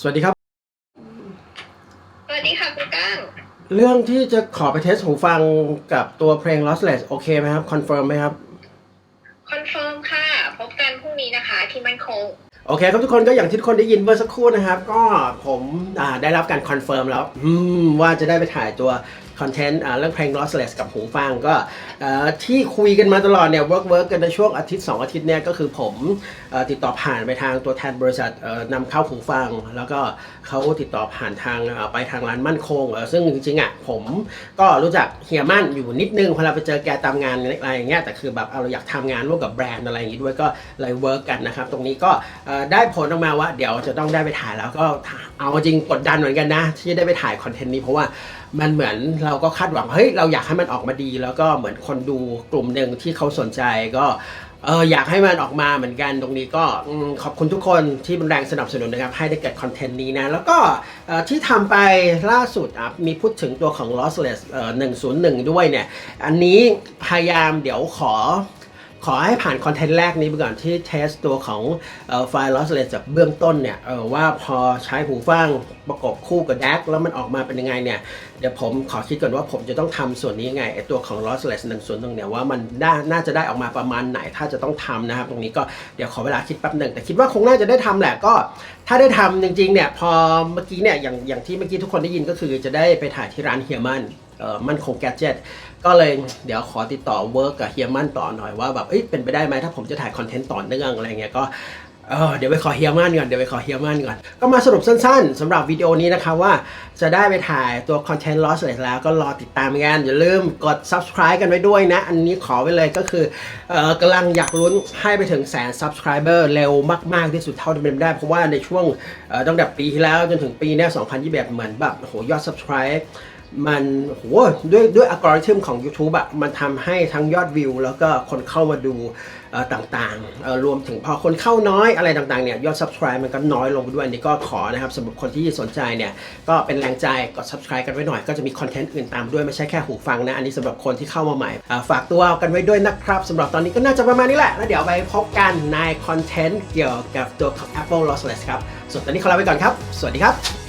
สวัสดีครับ สวัสดีค่ะคุณก้าง เรื่องที่จะขอไปเทสหูฟังกับตัวเพลง Lossless โอเคไหมครับ คอนเฟิร์มไหมครับ คอนเฟิร์มค่ะ พบกันพรุ่งนี้นะคะ ที่มันคง โอเคครับทุกคนก็อย่างที่ทุกคนได้ยินเมื่อสักครู่นะครับ ก็ผมอ่าได้รับการคอนเฟิร์มแล้วอืมว่าจะได้ไปถ่ายตัวคอนเทนต์เรื่องเพลง lossless กับหูฟังก็เอ่อ ที่คุยกันมาตลอดเนี่ย work work กันในช่วงอาทิตย์ 2 อาทิตย์เนี่ยก็คือผมอติดต่อผ่านไปทางตัวแทนบริษัทนำเข้าหูฟัง แล้วก็เขาติดต่อผ่านทางไปทางร้านมั่นคง ซึ่งจริงๆอะผมก็รู้จักเฮียมั่นอยู่นิดนึงพอเราไปเจอแกตามงานอะไรอย่างเงี้ยแต่คือแบบเราอยากทำงานร่วมกับแบรนด์อะไรอย่างงี้ด้วยก็เลยเวิร์กกันนะครับตรงนี้ก็ได้ผลออกมาว่าเดี๋ยวจะต้องได้ไปถ่ายแล้วก็เอาจริงกดดันเหมือนกันนะ ที่จะได้ไปถ่ายคอนเทนต์นี้เพราะว่ามันเหมือนเราก็คาดหวังเฮ้ยเราอยากให้มันออกมาดีแล้วก็เหมือนคนดูกลุ่มหนึ่งที่เขาสนใจก็เอออยากให้มันออกมาเหมือนกันตรงนี้ก็ขอบคุณทุกคนที่เป็นแรงสนับสนุนนะครับ ให้ได้เกิดคอนเทนต์นี้นะ แล้วก็ที่ทำไปล่าสุดมีพูดถึงตัวของ lossless 101 ด้วยเนี่ย อันนี้พยายามเดี๋ยวขอ ขอให้ผ่านคอนเทนต์แรกนี้ไปก่อนที่เทสตัวของไฟล์ lossless จากเบื้องต้นเนี่ยว่าพอใช้หูฟังประกบคู่กับ DAC แล้วมันออกมาเป็นยังไงเนี่ย เดี๋ยวผมขอคิดก่อนว่าผมจะต้องทำส่วนนี้ยังไงไอตัวของ lossless 1ส่วนตรงเนี่ยว่ามันน่าน่าจะได้ออกมาประมาณไหนถ้าจะต้องทำนะครับ ตรงนี้ก็เดี๋ยวขอเวลาคิดแป๊บหนึ่งแต่คิดว่าคงน่าจะได้ทำแหละก็ ถ้าได้ทำจริงๆเนี่ยพอเมื่อกี้เนี่ยอย่างอย่างที่เมื่อกี้ทุกคนได้ยินก็คือจะได้ไปถ่ายที่ร้านเฮียมัน มั่นคงแกจ e t ก็เลยเดี๋ยวขอติดต่อเวิร์กกับเฮียมั่นต่อหน่อยว่าแบบเอ้ยเป็นไปได้ไหมถ้าผมจะถ่ายคอนเทนต์ต่อเนื่องอะไรเงี้ยก็เออเดี๋ยวไปขอเฮียมั่นก่อนเดี๋ยวไปขอเฮียมั่นก่อน ก็มาสรุปสั้นๆสำหรับวิดีโอนี้นะคะว่าจะได้ไปถ่ายตัวคอนเทนต์ lossless แล้วก็รอติดตามกัน อย่าลืมกด subscribe กันไว้ด้วยนะ อันนี้ขอไว้เลยก็คือเออกำลังอยากลุ้นให้ไปถึงแสน subscriber เร็วมาก ๆ ที่สุดเท่าที่เป็นได้ เพราะว่าในช่วงเออตั้งแต่ปีที่แล้วจนถึงปีนี้ย2021 เหมือนแบบโอ้โหยอด subscribe มันโหด้วยด้วยอัลกอริทึมของ YouTube อะมันทำให้ทั้งยอดวิว แล้วก็คนเข้ามาดูต่างๆ รวมถึงพอคนเข้าน้อยอะไรต่างๆเนี่ยยอด Subscribe มันก็น้อยลงไปด้วยอันนี้ก็ขอนะครับสำหรับคนที่สนใจเนี่ยก็เป็นแรงใจกด Subscribe กันไว้หน่อยก็จะมีคอนเทนต์อื่นตามด้วยไม่ใช่แค่หูฟังนะ อันนี้สำหรับคนที่เข้ามาใหม่ ฝากตัวกันไว้ด้วยนะครับสำหรับตอนนี้ก็น่าจะประมาณนี้แหละแล้วเดี๋ยวไปพบกันในคอนเทนต์เกี่ยวกับตัวของ Apple Lossless ครับส่วนตอนนี้ขอลาไปก่อนครับ สวัสดีครับ